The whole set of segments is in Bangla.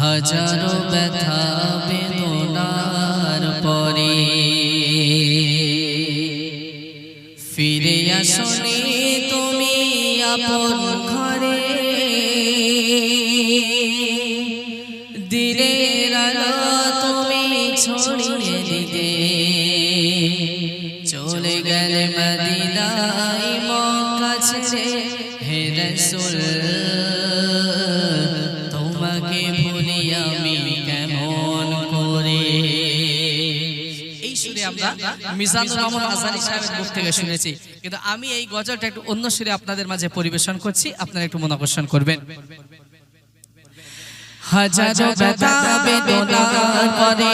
হাজারো ব্যথা বেদনার পরে। ফিরে আসনি তুমি আপন ঘরে। আলো তুমি ছড়িয়ে দিতে। চলে গেলে মদিনায় মক্কা ছেড়ে হে রাসূল, তোমাকে সুরে আমরা মিজানুর রহমান আজারি সাহেবের মুখ থেকে শুনেছি। কিন্তু আমি এই গজলটা একটু অন্য সুরে আপনাদের মাঝে পরিবেশন করছি আপনারা একটু মনোকর্ষণ করবেন। হাজারো ব্যথা বেদনা করে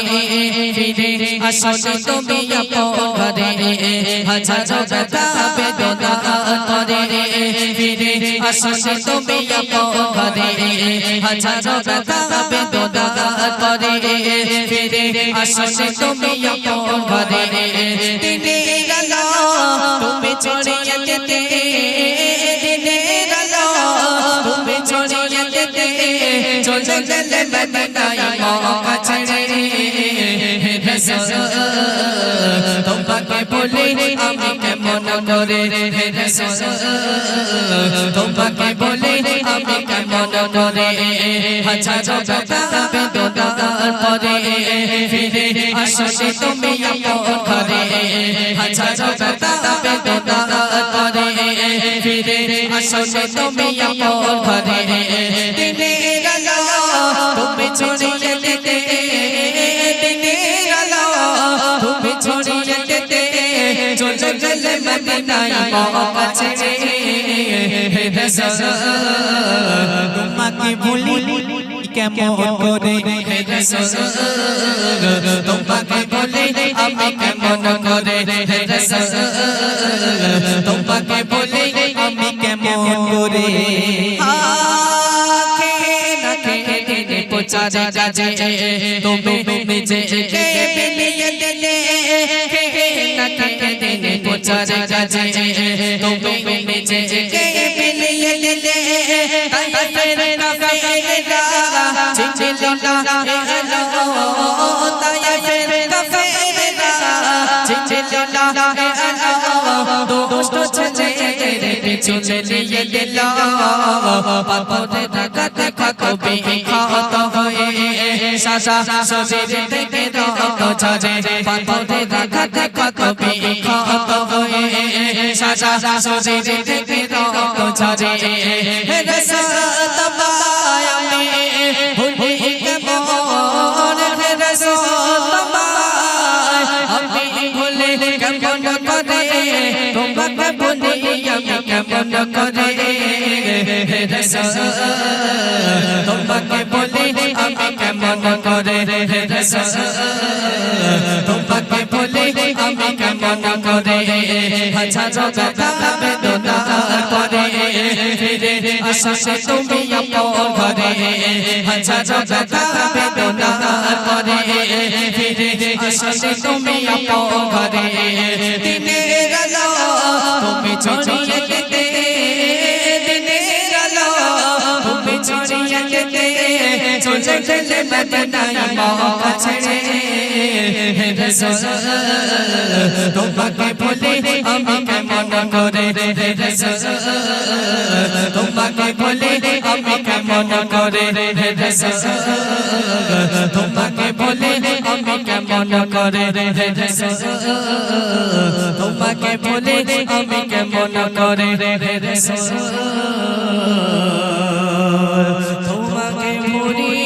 ফিরে আসলে তুমি আপন ঘরে হাজারো ব্যথা বেদনা করে ফিরে আসলে তুমি আপন ঘরে হাজারো ব্যথা বেদনা করে ফিরে আসলে তুমি আপন ঘরে দিনের আলো তুমি ছড়িয়ে দিতে দিনের আলো তুমি ছড়িয়ে দিতে চলে গেলে মদিনায় তোমাকে বলে আমি কেমন করে তোমাকে বলে আমি কেমন করে, হাজারো ব্যথা বেদনার পরে ফিরে আসলে তুমি আপন ঘরে, হাজারো ব্যথা বেদনার পরে ফিরে আসলে তুমি আপন ঘরে দিনের আলো তুমি ছড়িয়ে দিতে মক্কা ছেড়ে হে রাসূল তোমাকে ভুলি কেমন করে হে রাসূল তোমাকে বলে আমি কেমন করে হে রাসূল তোমাকে বলে আমি কেমন করে আখে নাখে দিনে পোচারে গাজে তুমি নিজে পোচারে গাজে তুমি নিজে কে বিলিয়ে দিলে তাই ফের না ফেরা চিচিল না এলো তাই ফের না ফেরা চিচিল না এলো দুষ্ট ছেলে পিছু চলিয়ে গেল পাপরে রাগাত খাকবে খাত হয়ে শাসা শরীর থেকে রক্ত ঝরে পাপরে রাগাত খাকবে খাত হয়ে শাসা শরীর থেকে রক্ত ঝরে রসত বায় আমি ভুলি কেমন রসত বায় আমি ভুলে কেমন করে তোমাকে বলি আমি কেমন করে হে তোমাকে বলি আমি কেমন করে তোমাকে বলি আমি কেমন করে হাজারো ব্যথা বেদনা করে ফিরে আসলে তুমি আপন ঘরে হাজারো ব্যথা বেদনা করে ফিরে আসলে তুমি আপন ঘরে দিতে চলে গেলে মদিনায় মক্কা ছেড়ে হে রাসূল তোমাকে বলে আমি কেমন করে হে রাসূল তোমাকে বলে আমি কেমন করে হে রাসূল তোমাকে বলে আমি কেমন করে হে রাসূল তোমাকে বলে আমি কেমন করে হে রাসূল Hori